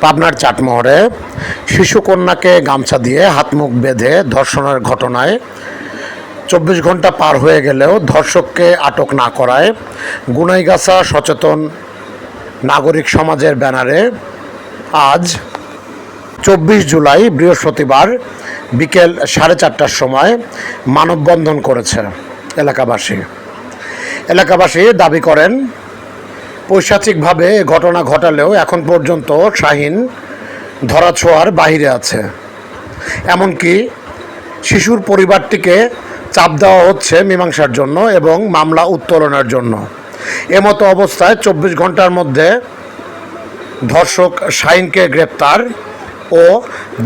পাবনার চাটমোহরে শিশুকন্যাকে গামছা দিয়ে হাত মুখ বেঁধে ধর্ষণের ঘটনায় চব্বিশ ঘণ্টা পার হয়ে গেলেও ধর্ষককে আটক না করায় গুনাইগাছা সচেতন নাগরিক সমাজের ব্যানারে আজ চব্বিশ জুলাই বৃহস্পতিবার বিকেল সাড়ে চারটার সময় মানববন্ধন করেছে এলাকাবাসী। এলাকাবাসী দাবি করেন পৈশাচিকভাবে ঘটনা ঘটালেও এখন পর্যন্ত শাহিন ধরাছোঁয়ার বাহিরে আছে। এমনকি শিশুর পরিবারটিকে চাপ দেওয়া হচ্ছে মীমাংসার জন্য এবং মামলা উত্তোলনের জন্য। এমতো অবস্থায় চব্বিশ ঘণ্টার মধ্যে ধর্ষক শাহিনকে গ্রেপ্তার ও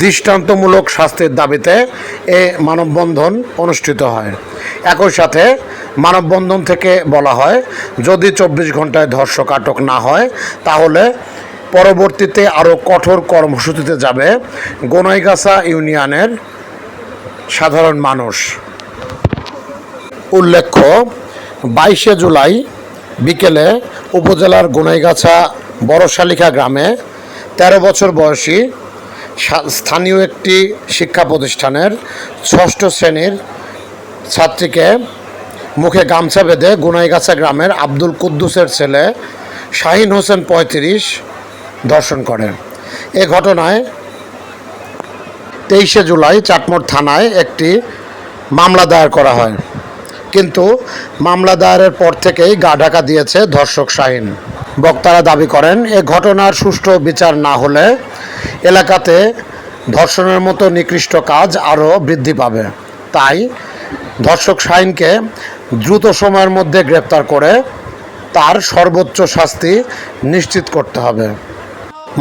দৃষ্টান্তমূলক শাস্তির দাবিতে এ মানববন্ধন অনুষ্ঠিত হয়। একই সাথে মানববন্ধন থেকে বলা হয়, যদি চব্বিশ ঘন্টায় ধর্ষক আটক না হয়, তাহলে পরবর্তীতে আরও কঠোর কর্মসূচিতে যাবে গোনাইগাছা ইউনিয়নের সাধারণ মানুষ। উল্লেখ্য, বাইশে জুলাই বিকেলে উপজেলার গোনাইগাছা বড়শালিখা গ্রামে তেরো বছর বয়সী স্থানীয় একটি শিক্ষা প্রতিষ্ঠানের ষষ্ঠ শ্রেণির ছাত্রীকে মুখে গামছা বেঁধে গুনাইগাছা গ্রামের আব্দুল কুদ্দুসের ছেলে শাহিন হোসেন পঁয়ত্রিশ ধর্ষণ করে এ ঘটনায় তেইশে জুলাই চাটমোড় থানায় একটি মামলা দায়ের করা হয়। কিন্তু মামলা দায়েরের পর থেকেই গা ঢাকা দিয়েছে ধর্ষক শাহিন। বক্তারা দাবি করেন, এ ঘটনার সুষ্ঠু বিচার না হলে এলাকাতে ধর্ষণের মতো নিকৃষ্ট কাজ আরও বৃদ্ধি পাবে। তাই ধর্ষক শাহিনকে দ্রুত সময়ের মধ্যে গ্রেপ্তার করে তার সর্বোচ্চ শাস্তি নিশ্চিত করতে হবে।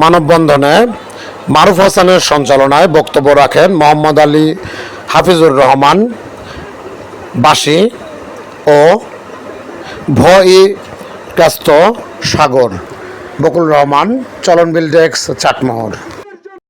মানববন্ধনে মারুফ হাসানের সঞ্চালনায় বক্তব্য রাখেন মোহাম্মদ আলী হাফিজুর রহমান বাসি ও ভই কাস্ত সাগর। বকুল রহমান, চলন বিল ডেস্ক, চাটমোহর।